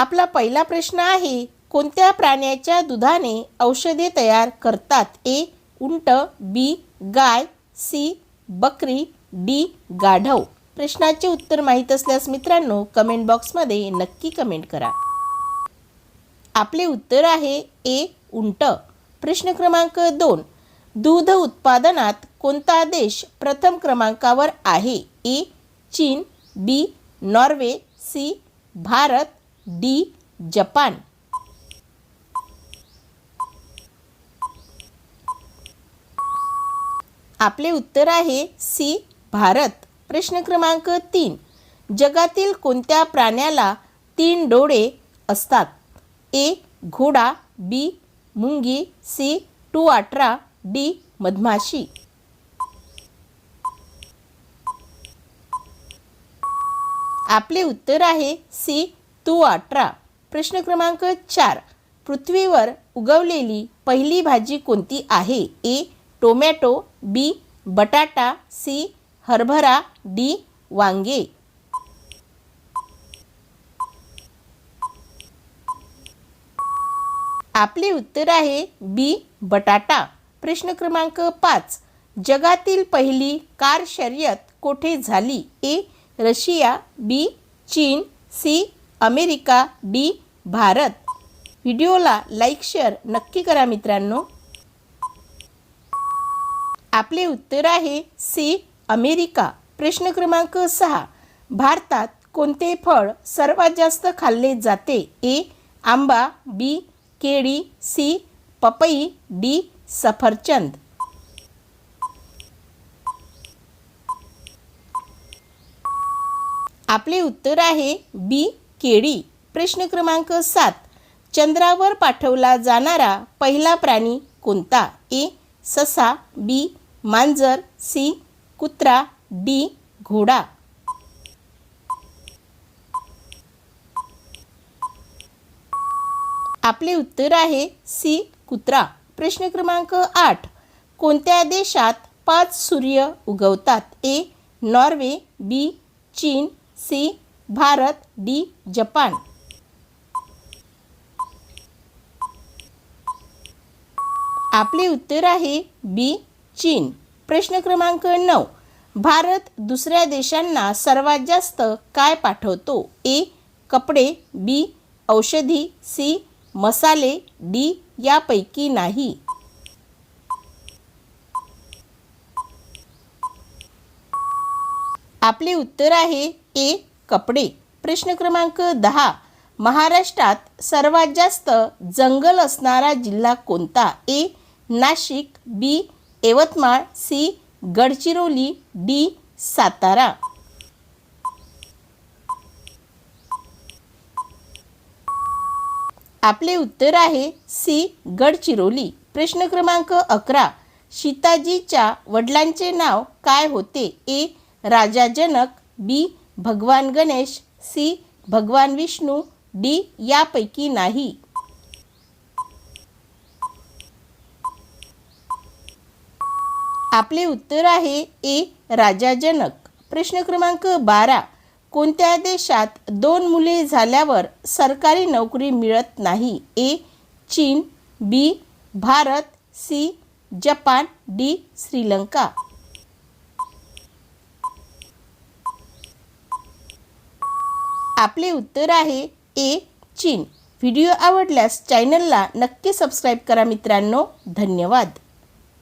आपला पहिला प्रश्न आहे कोणत्या प्राण्याच्या दुधाने औषधे तयार करतात? ए उंट बी गाय सी बकरी डी गाढव. प्रश्नाचे उत्तर माहीत असल्यास मित्रांनो कमेंट बॉक्समध्ये नक्की कमेंट करा. आपले उत्तर आहे ए उंट. प्रश्न क्रमांक दोन. दूध उत्पादनात कोणता देश प्रथम क्रमांकावर आहे? ए चीन B Norway C Bharat D Japan. आपले उत्तर आहे सी भारत. प्रश्न क्रमांक तीन. जगातील कोणत्या प्राण्याला तीन डोळे असतात? ए घोडा बी मुंगी सी टू अठरा डी मधमाशी. आपले उत्तर आहे सी तू अठरा. प्रश्न क्रमांक चार. पृथ्वीवर उगवलेली पहिली भाजी कोणती आहे? ए. Tomato B. बटाटा सी. हरभरा डी. वांगे. आपले उत्तर आहे बी. बटाटा. प्रश्न क्रमांक पाच. जगातील पहिली कार शर्यत कोठे झाली? ए. Russia B. चीन सी. America D Bharat. व्हिडिओला लाईक शेअर नक्की करा मित्रांनो. आपले उत्तर आहे सी अमेरिका. प्रश्न क्रमांक सहा. भारतात कोणते फळ सर्वात जास्त खाल्ले जाते? ए आंबा बी केळी सी पपई डी सफरचंद. आपले उत्तर आहे बी केळी प्रश्न क्रमांक सात. चंद्रावर पाठवला जाणारा पहिला प्राणी कोणता? ए. ससा बी. मांजर सी. कुत्रा डी. घोडा. आपले उत्तर आहे सी. कुत्रा. प्रश्न क्रमांक आठ. कोणत्या देशात पाच सूर्य उगवतात? ए. Norway B. चीन सी. Bharat D Japan. आपले उत्तर आहे बी चीन. प्रश्न क्रमांक नऊ. भारत दुसऱ्या देशांना सर्वात जास्त काय पाठवतो? ए कपडे बी औषधी सी मसाले डी यापैकी नाही. आपले उत्तर आहे ए कपडे. प्रश्न क्रमांक दहा. महाराष्ट्रात सर्वात जास्त जंगल असणारा जिल्हा कोणता? A. Nashik B. Yavatmal C. Gadchiroli D. Satara. आपले उत्तर आहे सी. गडचिरोली. प्रश्न क्रमांक अकरा. सीताजीच्या वडिलांचे नाव काय होते? ए. राजा जनक बी. भगवान गणेश सी. भगवान विष्णू डी. यापैकी नाही. आपले उत्तर आहे ए. राजा जनक प्रश्न क्रमांक बारा. कोणत्या देशात दोन मुले झाल्यावर सरकारी नोकरी मिळत नाही? ए. चीन B. Bharat C. Japan D. Sri Lanka. आपले उत्तर आहे ए चीन. व्हिडिओ आवडल्यास चॅनलला नक्की सबस्क्राईब करा मित्रांनो. धन्यवाद.